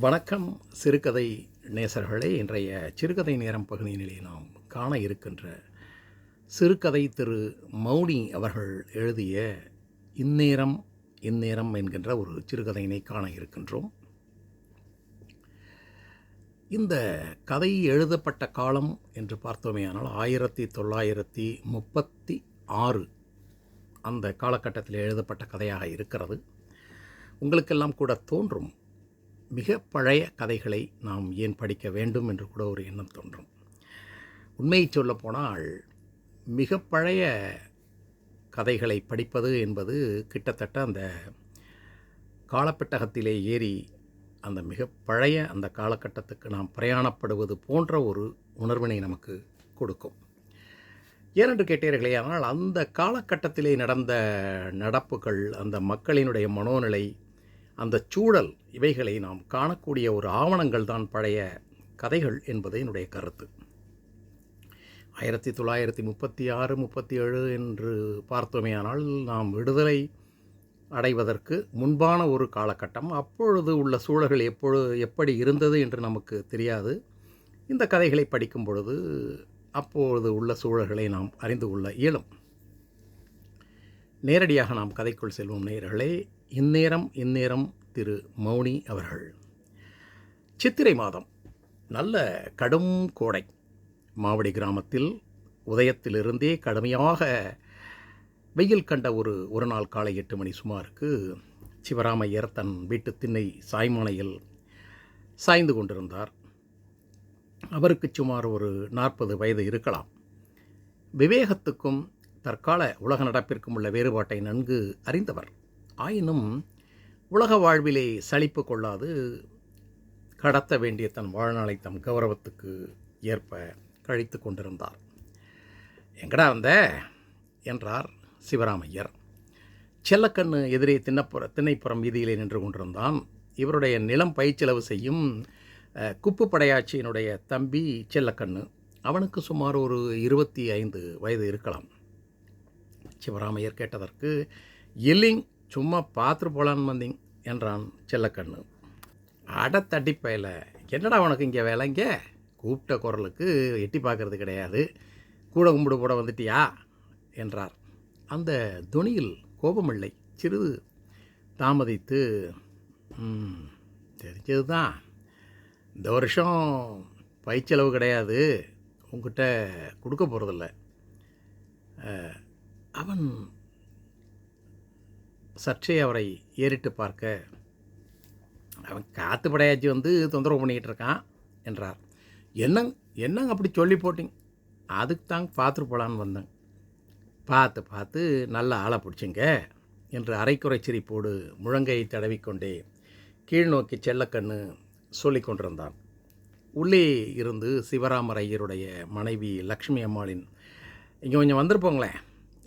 வணக்கம் சிறுகதை நேசர்களே. இன்றைய சிறுகதை நேரம் பகுதியினிலே நாம் காண இருக்கின்ற சிறுகதை திரு மௌனி அவர்கள் எழுதிய இந்நேரம் இந்நேரம் என்கின்ற ஒரு சிறுகதையினை காண இருக்கின்றோம். இந்த கதை எழுதப்பட்ட காலம் என்று பார்த்தோமேயானால் ஆயிரத்தி தொள்ளாயிரத்தி முப்பத்தி ஆறு அந்த காலகட்டத்தில் எழுதப்பட்ட கதையாக இருக்கிறது. உங்களுக்கெல்லாம் கூட தோன்றும் மிக பழைய கதைகளை நாம் ஏன் படிக்க வேண்டும் என்று கூட ஒரு எண்ணம் தோன்றும். உண்மையை சொல்லப்போனால் மிக பழைய கதைகளை படிப்பது என்பது கிட்டத்தட்ட அந்த காலப்பெட்டகத்திலே ஏறி அந்த மிக பழைய அந்த காலகட்டத்துக்கு நாம் பிரயாணப்படுவது போன்ற ஒரு உணர்வினை நமக்கு கொடுக்கும். ஏனென்று கேட்டீர்களே ஆனால் அந்த காலகட்டத்திலே நடந்த நடப்புகள் அந்த மக்களினுடைய மனோநிலை அந்த சூழல் இவைகளை நாம் காணக்கூடிய ஒரு ஆவணங்கள் தான் பழைய கதைகள் என்பது என்னுடைய கருத்து. ஆயிரத்தி தொள்ளாயிரத்தி முப்பத்தி ஆறு முப்பத்தி ஏழு என்று பார்த்தோமேயானால் நாம் விடுதலை அடைவதற்கு முன்பான ஒரு காலகட்டம் அப்பொழுது உள்ள சூழல்கள் எப்பொழுது எப்படி இருந்தது என்று நமக்கு தெரியாது. இந்த கதைகளை படிக்கும் பொழுது அப்பொழுது உள்ள சூழல்களை நாம் அறிந்து கொள்ள இயலும். நேரடியாக நாம் கதைக்குள் செல்வோம் நேயர்களே. இந்நேரம் இந்நேரம் திரு மௌனி அவர்கள். சித்திரை மாதம் நல்ல கடும் கோடை. மாவடி கிராமத்தில் உதயத்திலிருந்தே கடுமையாக வெயில் கண்ட ஒரு ஒரு நாள் காலை எட்டு மணி சுமாருக்கு சிவராமையர் தன் வீட்டு திண்ணை சாய்மானையில் சாய்ந்து கொண்டிருந்தார். அவருக்கு சுமார் ஒரு நாற்பது வயது இருக்கலாம். விவேகத்துக்கும் தற்கால உலக நடப்பிற்கும் உள்ள வேறுபாட்டை நன்கு அறிந்தவர். ஆயினும் உலக வாழ்விலே சலிப்பு கொள்ளாது கடத்த வேண்டிய தன் வாழ்நாளை தம் கௌரவத்துக்கு ஏற்ப கழித்து கொண்டிருந்தார். எங்கடா வந்த? என்றார் சிவராமையர். செல்லக்கண்ணு எதிரே தின்னப்புற திண்ணைப்புறம் வீதியிலே நின்று கொண்டிருந்தான். இவருடைய நிலம் பயிற்சிலவு செய்யும் குப்பு படையாட்சியினுடைய தம்பி செல்லக்கண்ணு. அவனுக்கு சுமார் ஒரு இருபத்தி ஐந்து வயது இருக்கலாம். சிவராமையர் கேட்டதற்கு இல்லிங் சும்மா பார்த்துட்டு போகலான்னு வந்தீங்க என்றான் செல்லக்கண்ணு. அடத்தட்டிப்பையில் என்னடா உனக்கு இங்கே வேலைங்க கூப்பிட்ட குரலுக்கு எட்டி பார்க்கறது கிடையாது. கூட கும்பிடு கூட வந்துட்டியா? என்றார். அந்த துணியில் கோபமில்லை சிறிது தாமதித்து தெரிஞ்சது தான் இந்த வருஷம் பயிற்செலவு கிடையாது. உங்ககிட்ட கொடுக்க போகிறதில்ல அவன் சற்றே அவரை ஏறிட்டு பார்க்க அவன் காத்து படையாச்சி வந்து தொந்தரவு பண்ணிக்கிட்டு இருக்கான் என்றார். என்னங்க என்னங்க அப்படி சொல்லி போட்டிங்க? அதுக்கு தாங்க பார்த்துட்டு போகலான்னு வந்தேன். பார்த்து பார்த்து நல்ல ஆளை பிடிச்சிங்க என்று அரைக்குறை சிரிப்போடு முழங்கையை தடவிக்கொண்டே கீழ் நோக்கி செல்லக்கண்ணு சொல்லி கொண்டிருந்தான். உள்ளே இருந்து சிவராமர் ஐயருடைய மனைவி லக்ஷ்மி அம்மாளின் இங்கே கொஞ்சம் வந்திருப்போங்களேன்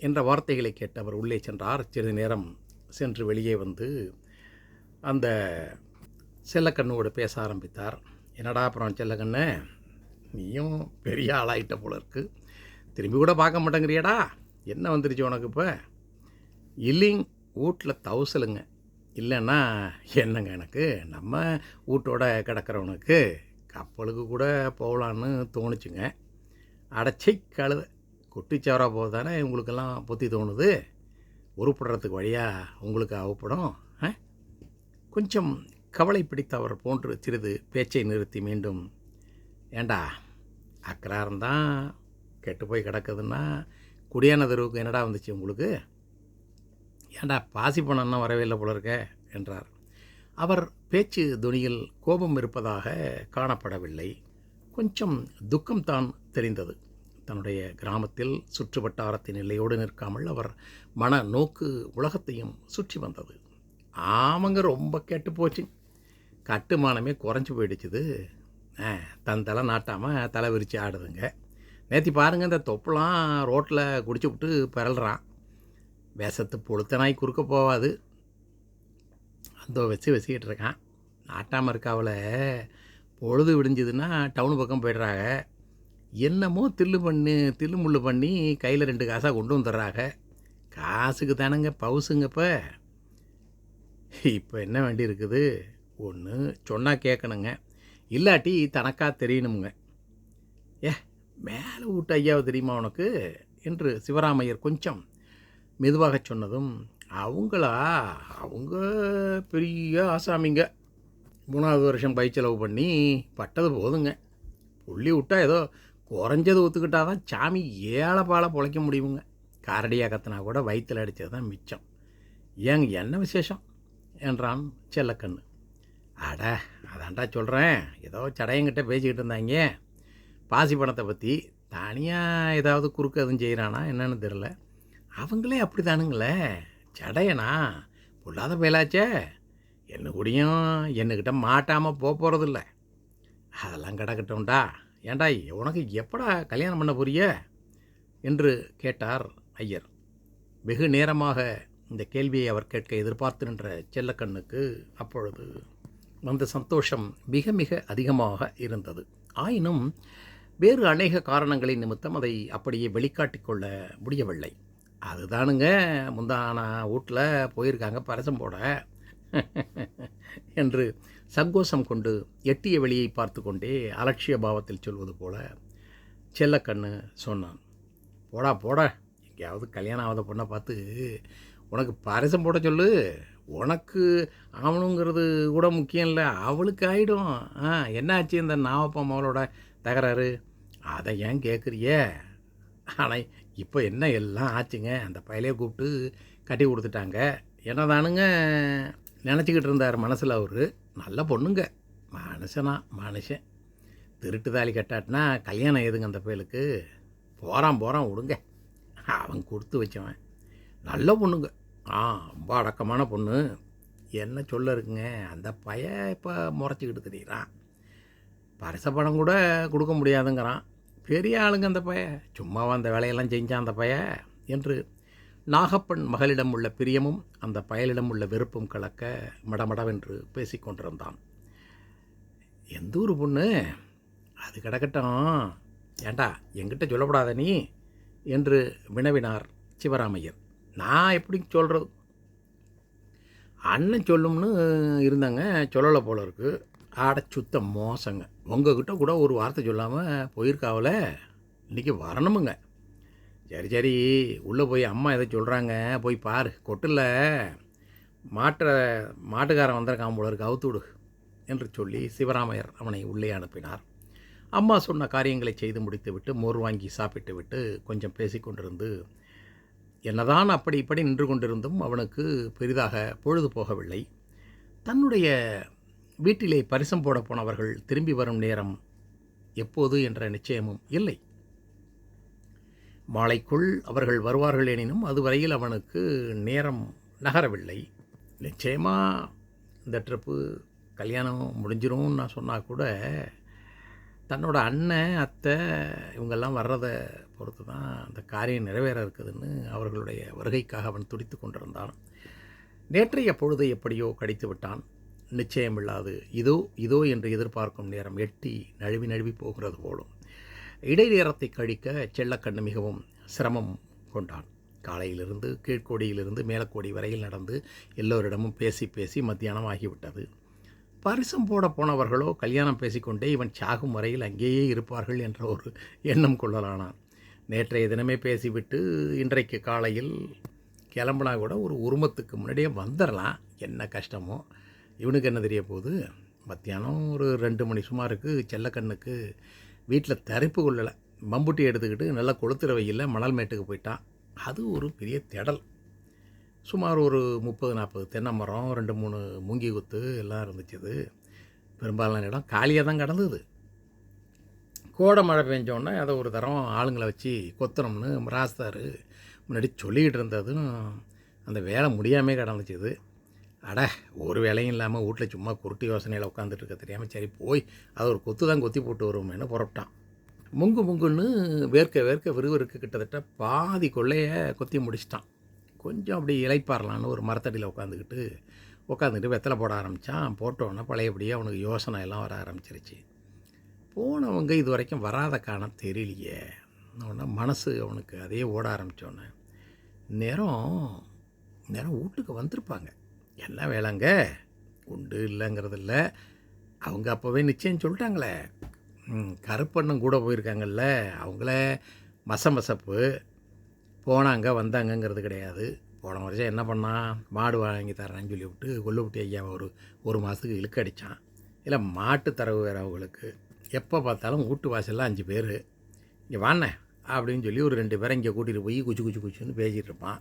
என்ற வார்த்தைகளை கேட்டு அவர் உள்ளே சென்றார். சிறிது நேரம் சென்று வெளியே வந்து அந்த செல்லக்கண்ணோடு பேச ஆரம்பித்தார். என்னடா அப்புறம் செல்லக்கண்ணு நீயும் பெரிய ஆளாயிட்ட போல இருக்கு. திரும்பி கூட பார்க்க மாட்டேங்கிறியடா. என்ன வந்துருச்சு உனக்கு இப்போ? இல்லைங்க வீட்டில் தவசலுங்க. இல்லைன்னா என்னங்க எனக்கு? நம்ம வீட்டோட கிடக்கிறவனுக்கு கப்பலுக்கு கூட போகலான்னு தோணுச்சுங்க. அடைச்சி கழுத. குட்டிச்சவரா போதானே தானே உங்களுக்கெல்லாம் புத்தி தோணுது? உருப்படுறதுக்கு வழியாக உங்களுக்கு அவப்படும் ஆ? கொஞ்சம் கவலை பிடித்தவர் போன்று சிறிது பேச்சை நிறுத்தி மீண்டும் ஏண்டா அக்கறாரந்தான் கெட்டு போய் கிடக்குதுன்னா குடியான தெருவுக்கு என்னடா வந்துச்சு உங்களுக்கு? ஏண்டா பாசி பணம்னா வரவே இல்லை போல இருக்க என்றார். அவர் பேச்சு துணியில் கோபம் இருப்பதாக காணப்படவில்லை. கொஞ்சம் துக்கம்தான் தெரிந்தது. தன்னுடைய கிராமத்தில் சுற்று வட்டாரத்தின் எல்லையோடு நிற்காமல் அவர் மன நோக்கு உலகத்தையும் சுற்றி வந்தது. ஆமாங்க ரொம்ப கெட்டு போச்சு. கட்டுமானமே குறைஞ்சி போயிடுச்சுது. ஆ, தன் தலை நாட்டாமல் தலை விரித்து ஆடுதுங்க. நேற்று பாருங்க இந்த தொப்புலாம் ரோட்டில் குடிச்சு விட்டு பிறல்றான். விஷத்து பொழுத்த நாய் குறுக்க போவாது. அந்த வச்சு வச்சுக்கிட்டு இருக்கான். நாட்டாமல் இருக்காவில் பொழுது விடிஞ்சதுன்னா டவுன் பக்கம் போய்ட்றாங்க. என்னமோ தில்லு பண்ணி தில்லு முள்ளு பண்ணி கையில் ரெண்டு காசாக கொண்டு வந்துடுறாங்க காசுக்கு தானங்க பவுசுங்கப்ப. இப்போ என்ன வேண்டி இருக்குது? ஒன்று சொன்னால் கேட்கணுங்க இல்லாட்டி தனக்கா தெரியணுங்க ஏ மேலே விட்டு ஐயாவை தெரியுமா உனக்கு? என்று சிவராமையர் கொஞ்சம் மெதுவாக சொன்னதும் அவங்களா? அவங்க பெரிய ஆசாமிங்க. மூணாவது வருஷம் பயிற்செலவு பண்ணி பட்டது போதுங்க. புள்ளி விட்டா ஏதோ குறைஞ்சது ஒத்துக்கிட்டால் தான் சாமி ஏழை பாலை பொழைக்க முடியுங்க காரடியாக கத்தினா கூட வயிற்றில் அடித்தது தான் மிச்சம். ஏங்க என்ன விசேஷம்? என்றான் செல்லக்கண்ணு. அட அதான்டா சொல்கிறேன் ஏதோ சடையங்கிட்ட பேசிக்கிட்டு இருந்தாங்க. பாசி பணத்தை பற்றி தனியாக ஏதாவது குறுக்கு எதுவும் செய்கிறானா என்னன்னு தெரில அவங்களே அப்படி தானுங்களே சடையனா? பொல்லாத பயலாச்சே. என்ன கூடயும் என்னக்கிட்ட மாட்டாமல் போக போகிறதில்ல அதெல்லாம் கிடக்கட்டும்டா. ஏன்டா உனக்கு எப்படா கல்யாணம் பண்ண போறிய? என்று கேட்டார் ஐயர். வெகு நேரமாக இந்த கேள்வியை அவர் கேட்க எதிர்பார்த்து நின்ற செல்லக்கண்ணுக்கு அப்பொழுது வந்த சந்தோஷம் மிக மிக அதிகமாக இருந்தது. ஆயினும் வேறு அநேக காரணங்களின் நிமித்தம் அதை அப்படியே வெளிக்காட்டிக்கொள்ள முடியவில்லை. அதுதானுங்க முந்தானா வீட்டில் போயிருக்காங்க பரசம் போட என்று சங்கோஷம் கொண்டு எட்டிய வெளியை பார்த்து கொண்டே அலட்சிய பாவத்தில் சொல்வது போல செல்லக்கண்ணு சொன்னான். போடா போடா. எங்கேயாவது கல்யாணம் ஆகாத பொண்ணை பார்த்து உனக்கு பரிசம் போட சொல்லு. உனக்கு ஆகணுங்கிறது கூட முக்கியம் இல்லை அவளுக்கு ஆகிடும் ஆ என்னாச்சு இந்த நாவப்பம் அவளோட தகராறு? அதை ஏன் கேட்குறியே ஆனால் இப்போ என்ன எல்லாம் ஆச்சுங்க? அந்த பயலையை கூப்பிட்டு கட்டி கொடுத்துட்டாங்க. என்னதானுங்க? நினச்சிக்கிட்டு இருந்தார் மனசில் அவர். நல்ல பொண்ணுங்க. மனுஷனா மனுஷன். திருட்டு தாலி கட்டாட்டினா கல்யாணம் எதுங்க அந்த பயலுக்கு. போகிறான் போகிறான் விடுங்க. அவன் கொடுத்து வச்சவன். நல்ல பொண்ணுங்க. ஆ ரொம்ப அடக்கமான பொண்ணு. என்ன சொல்ல இருக்குங்க? அந்த பைய இப்போ முறைச்சிக்கிட்டு தெரியுறான். பரிச பணம் கூட கொடுக்க முடியாதுங்கிறான். பெரிய ஆளுங்க அந்த பைய. சும்மாவா அந்த வேலையெல்லாம் செஞ்சான் அந்த பைய என்று நாகப்பன் மகளிடம் உள்ள பிரியமும் அந்த பயலிடம் உள்ள வெறுப்பும் கலக்க மடமடவென்று பேசிக்கொண்டிருந்தான் எந்த ஊர் பொண்ணு? அது கிடக்கட்டும். ஏண்டா என்கிட்ட சொல்லப்படாத நீ? என்று வினவினார் சிவராமையர். நான் எப்படி சொல்கிறது அண்ணன் சொல்லும்னு இருந்தாங்க. சொல்லலை போல இருக்குது ஆட சுத்த மோசங்க. உங்ககிட்ட கூட ஒரு வார்த்தை சொல்லாமல் போயிருக்காவில். இன்றைக்கி வரணுமுங்க. சரி சரி. உள்ளே போய் அம்மா எதை சொல்கிறாங்க போய் பார். கொட்டில் மாட்டை மாட்டுக்காரன் வந்திருக்கான் போல இருக்கு. அவுத்து என்று சொல்லி சிவராமையர் அவனை உள்ளே அனுப்பினார். அம்மா சொன்ன காரியங்களை செய்து முடித்துவிட்டு மோர் வாங்கி சாப்பிட்டு விட்டு கொஞ்சம் பேசிக்கொண்டிருந்து என்னதான் அப்படி இப்படி நின்று கொண்டிருந்தும் அவனுக்கு பெரிதாக பொழுது போகவில்லை. தன்னுடைய வீட்டிலே பரிசம் போட போனவர்கள் திரும்பி வரும் நேரம் எப்போது என்ற நிச்சயமும் இல்லை. மாலைக்குள் அவர்கள் வருவார்கள் எனினும் அதுவரையில் அவனுக்கு நேரம் நகரவில்லை. நிச்சயமாக இந்த ட்ரிப்பு கல்யாணம் முடிஞ்சிரும்னு நான் சொன்னால் கூட தன்னோட அண்ணன் அத்தை இவங்கெல்லாம் வர்றதை பொறுத்து தான் அந்த காரியம் நிறைவேற இருக்குதுன்னு அவர்களுடைய வருகைக்காக அவன் துடித்து கொண்டிருந்தான். நேற்றைய பொழுது எப்படியோ கடித்து விட்டான். நிச்சயமில்லாது இதோ இதோ என்று எதிர்பார்க்கும் நேரம் எட்டி நழுவி நழுவி போகிறது போலும். இடைநேரத்தை கழிக்க செல்லக்கண்ணு மிகவும் சிரமம் கொண்டான். காலையிலிருந்து கீழ்கோடியிலிருந்து மேலக்கோடி வரையில் நடந்து எல்லோரிடமும் பேசி பேசி மத்தியானம் ஆகிவிட்டது. பரிசம் போட போனவர்களோ கல்யாணம் பேசிக்கொண்டே இவன் சாகும் வரையில் அங்கேயே இருப்பார்கள் என்ற ஒரு எண்ணம் கொள்ளலானான். நேற்றைய தினமே பேசிவிட்டு இன்றைக்கு காலையில் கிளம்புனா கூட ஒரு உருமத்துக்கு முன்னாடியே வந்துடலாம் என்ன கஷ்டமோ? இவனுக்கு என்ன தெரிய போகுது? மத்தியானம் ஒரு ரெண்டு மணி சுமாருக்கு செல்லக்கண்ணுக்கு வீட்டில் தரிப்பு கொள்ளலை. மம்புட்டி எடுத்துக்கிட்டு நல்லா கொளுத்துற வெயில்ல மணல் மேட்டுக்கு போயிட்டான். அது ஒரு பெரிய திடல். சுமார் ஒரு முப்பது நாற்பது தென்னை மரம் ரெண்டு மூணு மூங்கி குத்து எல்லாம் இருந்துச்சு பெரும்பாலான இடம் காலியாக தான் கிடந்தது. கோடை மழை பெஞ்சோடனே அதை ஒரு தரம் ஆளுங்களை வச்சு கொத்தணும்னு ராஸ்தார் முன்னாடி சொல்லிக்கிட்டு இருந்ததும் அந்த வேலை முடியாமே கிடந்துச்சு அட ஒரு வேலையும் இல்லாமல் வீட்டில் சும்மா குருட்டு யோசனையில் உட்காந்துட்டு இருக்க தெரியாமல் சரி போய் அது ஒரு கொத்து தான் கொத்தி போட்டு வருவோமேனு புறப்பட்டான். முங்கு முங்குன்னு வேர்க்க வேர்க்க விறுவிறுக்கு கிட்டத்தட்ட பாதி கொள்ளையை கொத்தி முடிச்சிட்டான். கொஞ்சம் அப்படி இலைப்பாரலான்னு ஒரு மரத்தடியில் உட்காந்துக்கிட்டு உட்காந்துக்கிட்டு வெத்தலை போட ஆரம்பித்தான் போட்டோன்னே பழையபடியே அவனுக்கு யோசனை எல்லாம் வர ஆரம்பிச்சிருச்சு. போனவங்க இது வரைக்கும் வராத காண தெரியலையே. உடனே மனசு அவனுக்கு அதே ஓட ஆரம்பித்தோன்னே நேரம் நேரம் வீட்டுக்கு வந்திருப்பாங்க. என்ன வேலைங்க? உண்டு இல்லைங்கிறதில்ல. அவங்க அப்போவே நிச்சயம் சொல்லிட்டாங்களே. கருப்பண்ணம் கூட போயிருக்காங்கல்ல. அவங்கள மசமசப்பு. போனாங்க வந்தாங்கங்கிறது கிடையாது. போன வருஷம் என்ன பண்ணான்? மாடு வாங்கி தரேன்னு சொல்லி விட்டு கொல்லுப்பட்டி ஐயாவை ஒரு ஒரு மாதத்துக்கு இழுக்கடிச்சான். இல்லை மாட்டு தரவு வேறு அவங்களுக்கு. எப்போ பார்த்தாலும் வீட்டு வாசலில் அஞ்சு பேர். இங்கே வாண்ணே அப்படின்னு சொல்லி ஒரு ரெண்டு பேரை இங்கே கூட்டிகிட்டு போய் குச்சி குச்சி குச்சின்னு பேசிகிட்டு இருப்பான்.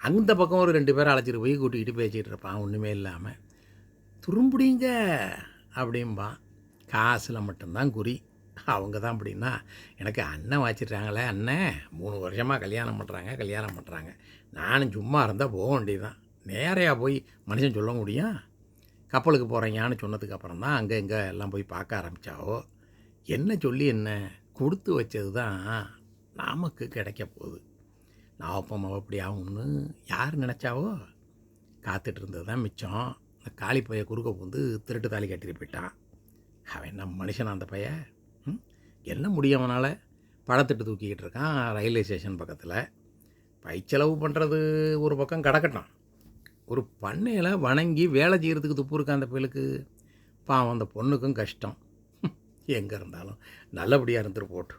அந்த பக்கம் ஒரு ரெண்டு பேரை அழைச்சிட்டு போய் கூட்டிக்கிட்டு பேசிகிட்டு இருப்பான் ஒன்றுமே இல்லாமல் துரும்புடிங்க அப்படிம்பான் காசில் மட்டும்தான் குறி. அவங்க தான் அப்படின்னா எனக்கு அண்ணன் வச்சிட்டாங்களே அண்ணன் மூணு வருஷமாக கல்யாணம் பண்ணுறாங்க கல்யாணம் பண்ணுறாங்க நானும் சும்மா இருந்தால் போக வேண்டியதுதான். நேரையாக போய் மனுஷன் சொல்ல முடியும்? கப்பலுக்கு போகிறீங்கன்னு சொன்னதுக்கப்புறம் தான் அங்கே இங்கே எல்லாம் போய் பார்க்க ஆரம்பித்தாவோ என்ன சொல்லி என்ன கொடுத்து வச்சது தான் நமக்கு கிடைக்க போகுது. நான் அப்போ அப்படி ஆகும்னு யார் நினச்சாவோ காத்துட்டு இருந்தது தான் மிச்சம். இந்த காளி பைய குறுக்க வந்து திருட்டு தாலி கட்டிட்டு போயிட்டான். அவன் என்ன மனுஷனா அந்த பையன் என்ன முடியும் அவனால்? பழத்திட்டு தூக்கிக்கிட்டு இருக்கான் ரயில்வே ஸ்டேஷன் பக்கத்தில். பைச்செலவு பண்ணுறது ஒரு பக்கம் கிடக்கட்டும். ஒரு பண்ணையில் வணங்கி வேலை செய்கிறதுக்கு துப்பு இருக்கா அந்த பயலுக்கு? பாவம் அந்த பொண்ணுக்கும் கஷ்டம். எங்கே இருந்தாலும் நல்லபடியாக இருந்துட்டு போட்டு.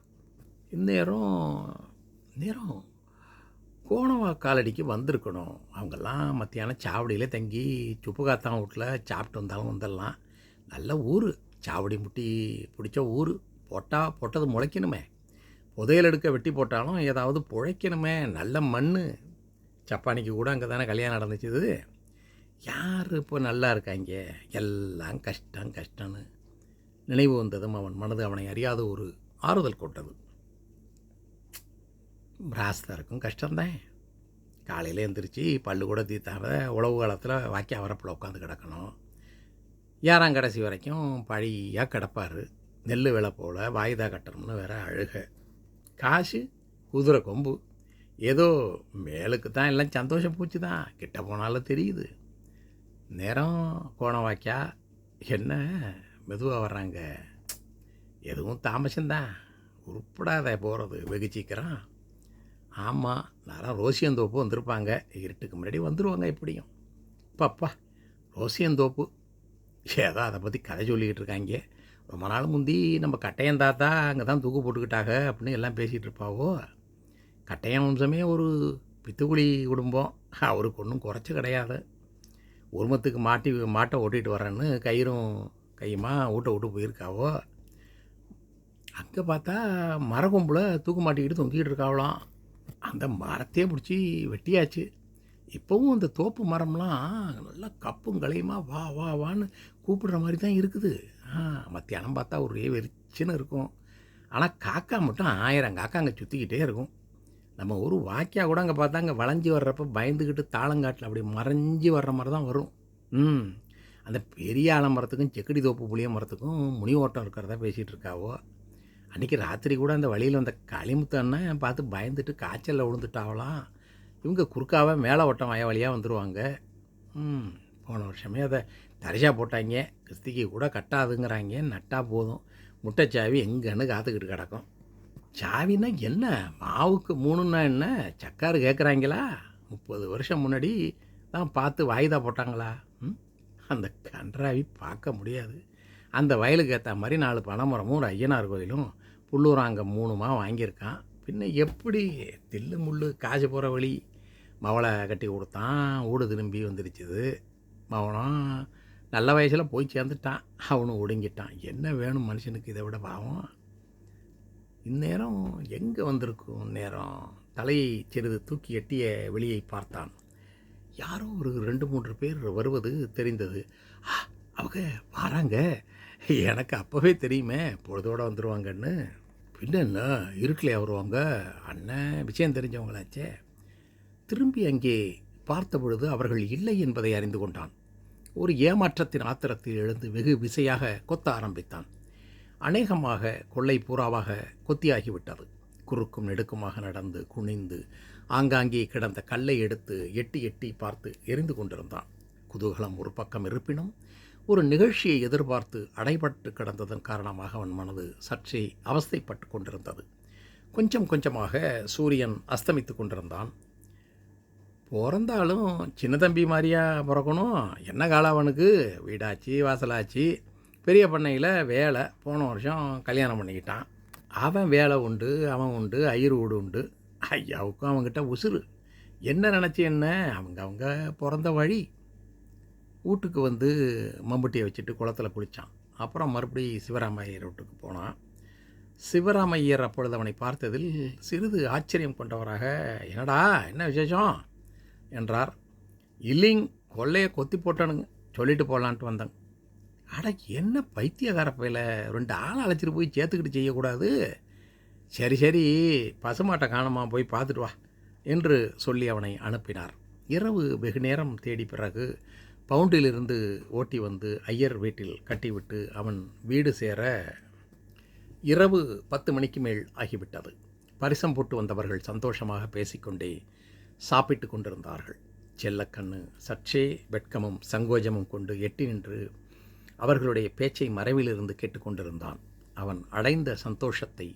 இந்நேரம் நேரம் கோணவா காலடிக்கு வந்திருக்கணும். அவங்கெல்லாம் மத்தியானம் சாவடியில் தங்கி சுப்புகாத்தான் வீட்டில் சாப்பிட்டு வந்தாலும் வந்துடலாம் நல்ல ஊர். சாவடி முட்டி பிடிச்ச ஊர். போட்டால் போட்டது முளைக்கணுமே. புதையல் எடுக்க வெட்டி போட்டாலும் ஏதாவது புழைக்கணுமே. நல்ல மண் சப்பானிக்கு கூட அங்கே தானே கல்யாணம் நடந்துச்சுது யார் இப்போ நல்லா இருக்காங்க எல்லாம் கஷ்டம் கஷ்டம்னு நினைவு வந்ததும் அவன் மனது அவனை அறியாத ஒரு ஆறுதல் கொண்டது. பிராஸ்தருக்கும் கஷ்டம்தான். காலையில் எந்திரிச்சு பல்லு கூட தீத்தாத உழவு காலத்தில் வாக்கிய வரப்பில் உட்காந்து கிடக்கணும். ஏறாம் கடைசி வரைக்கும் பழியாக கிடப்பார். நெல் விலை போல் வாய்தா கட்டணும்னு வேற அழுக. காசு குதிரை கொம்பு. ஏதோ மேலுக்கு தான் எல்லாம் சந்தோஷம் பூச்சி தான் கிட்ட போனாலும் தெரியுது. நேரம் கோணம் வாக்கியா என்ன மெதுவாக வர்றாங்க? எதுவும் தாமசம்தான். உருப்படாத போகிறது வெகு சீக்கிரம். ஆமாம் நேரம் ரோசியந்தோப்பு வந்திருப்பாங்க. இருட்டுக்கு முன்னாடி வந்துடுவாங்க எப்படியும். பாப்பா ரோசியந்தோப்பு. ஏதோ அதை பற்றி கதை சொல்லிக்கிட்டு இருக்காங்க. ரொம்ப நாள் முந்தி நம்ம கட்டையன் தாத்தா அங்கே தான் தூக்கு போட்டுக்கிட்டாங்க அப்படின்னு எல்லாம் பேசிகிட்டு இருப்பாவோ. கட்டையன் வம்சமே ஒரு பித்துக்குழி குடும்பம். அவருக்கு ஒன்றும் குறைச்சி கிடையாது. உருமத்துக்கு மாட்டி மாட்டை ஓட்டிகிட்டு வரேன்னு கயிறும் கையுமா ஊட்ட விட்டு போயிருக்காவோ. அங்கே பார்த்தா மரக்கொம்பில் தூக்கு மாட்டிக்கிட்டு தொங்கிக்கிட்டு இருக்காவலாம் அந்த மரத்தையே பிடிச்சி வெட்டியாச்சு. இப்போவும் அந்த தோப்பு மரம்லாம் நல்லா கப்பும் கலையுமா வா வா வான்னு கூப்பிடுற மாதிரி தான் இருக்குது. ஆ மத்தியானம் பார்த்தா ஒரே வெறிச்சுன்னு இருக்கும். ஆனால் காக்கா மட்டும் ஆயிரம் காக்கா அங்கே சுற்றிக்கிட்டே இருக்கும். நம்ம ஒரு வாக்கியா கூட அங்கே பார்த்தா அங்கே வளைஞ்சி வர்றப்ப பயந்துக்கிட்டு தாளங்காட்டில் அப்படி மறைஞ்சி வர்ற மாதிரி தான் வரும். ம் அந்த பெரிய ஆலமரத்துக்கும் செக்கடி தோப்பு புளிய மரத்துக்கும் முனி ஓட்டம் இருக்கிறதா பேசிகிட்டு இருக்காவோ? அன்றைக்கி ராத்திரி கூட அந்த வழியில் வந்த களிமுத்து அண்ணன் பார்த்து பயந்துட்டு காய்ச்சலில் விழுந்துட்டாவலாம் இவங்க குறுக்காவே மேலே ஓட்டம் வய வழியாக வந்துடுவாங்க ம் போன வருஷமே அதை தரிசா போட்டாங்க. கிறிஸ்திக்கு கூட கட்டாதுங்கிறாங்க. நட்டா போதும். முட்டைச்சாவி எங்கன்னு காத்துக்கிட்டு கிடக்கும். சாவின்னா என்ன? மாவுக்கு மூணுன்னா என்ன? சக்காரு கேட்குறாங்களா முப்பது வருஷம் முன்னாடி தான் பார்த்து வாய்தா போட்டாங்களா? ம் அந்த கன்றாவி பார்க்க முடியாது. அந்த வயலுக்கு ஏற்ற மாதிரி நாலு பனைமரமும் ஒரு ஐயனார் கோயிலும் புல்லூராங்க மூணுமா வாங்கியிருக்கான். பின்ன எப்படி தில்லு முள்ளு காசு போகிற வழி? மவளை கட்டி கொடுத்தான். ஊடு திரும்பி வந்துருச்சுது. மவனும் நல்ல வயசில் போய் சேர்ந்துட்டான். அவனும் ஒடுங்கிட்டான். என்ன வேணும் மனுஷனுக்கு இதை விட பாவம்? இந்நேரம் எங்கே வந்திருக்கும் நேரம்? தலையை சிறிது தூக்கி எட்டிய வெளியை பார்த்தான். யாரோ ஒரு ரெண்டு மூன்று பேர் வருவது தெரிந்தது. அவங்க வராங்க. எனக்கு அப்போவே தெரியுமே பொழுதோடு வந்துடுவாங்கன்னு பின்ன என்ன இருட்டில் வருவாங்க. அண்ணன் விஷயம் தெரிஞ்சவங்களாச்சே. திரும்பி அங்கே பார்த்த பொழுது அவர்கள் இல்லை என்பதை அறிந்து கொண்டான். ஒரு ஏமாற்றத்தின் ஆத்திரத்தில் எழுந்து வெகு விசையாக கொத்த ஆரம்பித்தான். அநேகமாக கொள்ளை பூராவாக கொத்தியாகிவிட்டது குறுக்கும் நெடுக்குமாக நடந்து குனிந்து ஆங்காங்கே கிடந்த கல்லை எடுத்து எட்டி எட்டி பார்த்து எரிந்து கொண்டிருந்தான். குதூகலம் ஒரு பக்கம் இருப்பினும் ஒரு நிகழ்ச்சியை எதிர்பார்த்து அடைபட்டு கிடந்ததன் காரணமாக அவன் மனது சற்றே அவஸ்தைப்பட்டு கொண்டிருந்தது. கொஞ்சம் கொஞ்சமாக சூரியன் அஸ்தமித்து கொண்டிருந்தான். பிறந்தாலும் சின்ன தம்பி மாதிரியா பிறக்கணும்? என்ன காலம் அவனுக்கு? வீடாச்சு வாசலாச்சு. பெரிய பண்ணையில் வேலை. போன வருஷம் கல்யாணம் பண்ணிக்கிட்டான். அவன் வேலை உண்டு அவன் உண்டு ஐயர் வீடு உண்டு. ஐயாவுக்கும் அவங்ககிட்ட உசுறு. என்ன நினச்சி என்ன? அவங்க அவங்க பிறந்த வழி. வீட்டுக்கு வந்து மம்புட்டியை வச்சுட்டு குளத்துல குளித்தான் அப்புறம் மறுபடி சிவராமையர் வீட்டுக்கு போனான். சிவராமையர் அப்பொழுது அவனை பார்த்ததில் சிறிது ஆச்சரியம் கொண்டவராக என்னடா என்ன விசேஷம்? என்றார். இல்லைங் கொள்ளையை கொத்தி போட்டானுங்க. சொல்லிட்டு போகலான்ட்டு வந்தேன். அட என்ன பைத்தியக்கார பையில? ரெண்டு ஆள் அழைச்சிட்டு போய் சேர்த்துக்கிட்டு செய்யக்கூடாது. சரி சரி பசுமாட்டை காணமா போய் பார்த்துட்டு வா என்று சொல்லி அவனை அனுப்பினார். இரவு வெகு நேரம் தேடி பிறகு பவுண்டிலிருந்து ஓட்டி வந்து ஐயர் வீட்டில் கட்டிவிட்டு அவன் வீடு சேர இரவு பத்து மணிக்கு மேல் ஆகிவிட்டது. பரிசம் போட்டு வந்தவர்கள் சந்தோஷமாக பேசிக்கொண்டே சாப்பிட்டு கொண்டிருந்தார்கள். செல்லக்கண்ணு சற்றே வெட்கமும் சங்கோஜமும் கொண்டு எட்டி நின்று அவர்களுடைய பேச்சை மறைவிலிருந்து கேட்டுக்கொண்டிருந்தான் அவன் அடைந்த சந்தோஷத்தை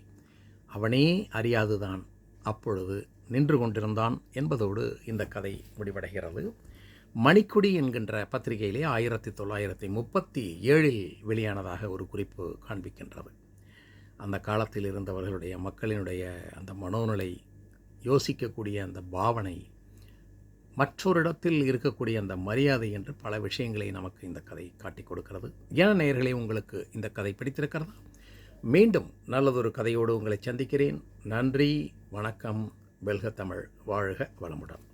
அவனே அறியாதுதான். அப்பொழுது நின்று கொண்டிருந்தான் என்பதோடு இந்த கதை முடிவடைகிறது. மணிக்குடி என்கின்ற பத்திரிகையிலே ஆயிரத்தி தொள்ளாயிரத்தி முப்பத்தி ஏழில் வெளியானதாக ஒரு குறிப்பு காண்பிக்கின்றது. அந்த காலத்தில் இருந்தவர்களுடைய மக்களினுடைய அந்த மனோநிலை யோசிக்கக்கூடிய அந்த பாவனை மற்றொரு இடத்தில் இருக்கக்கூடிய அந்த மரியாதை என்று பல விஷயங்களை நமக்கு இந்த கதை காட்டிக் கொடுக்கிறது. ஏன நேர்களே உங்களுக்கு இந்த கதை பிடித்திருக்கிறதா? மீண்டும் நல்லதொரு கதையோடு உங்களை சந்திக்கிறேன். நன்றி வணக்கம். வெல்க தமிழ். வாழ்க வளமுடன்.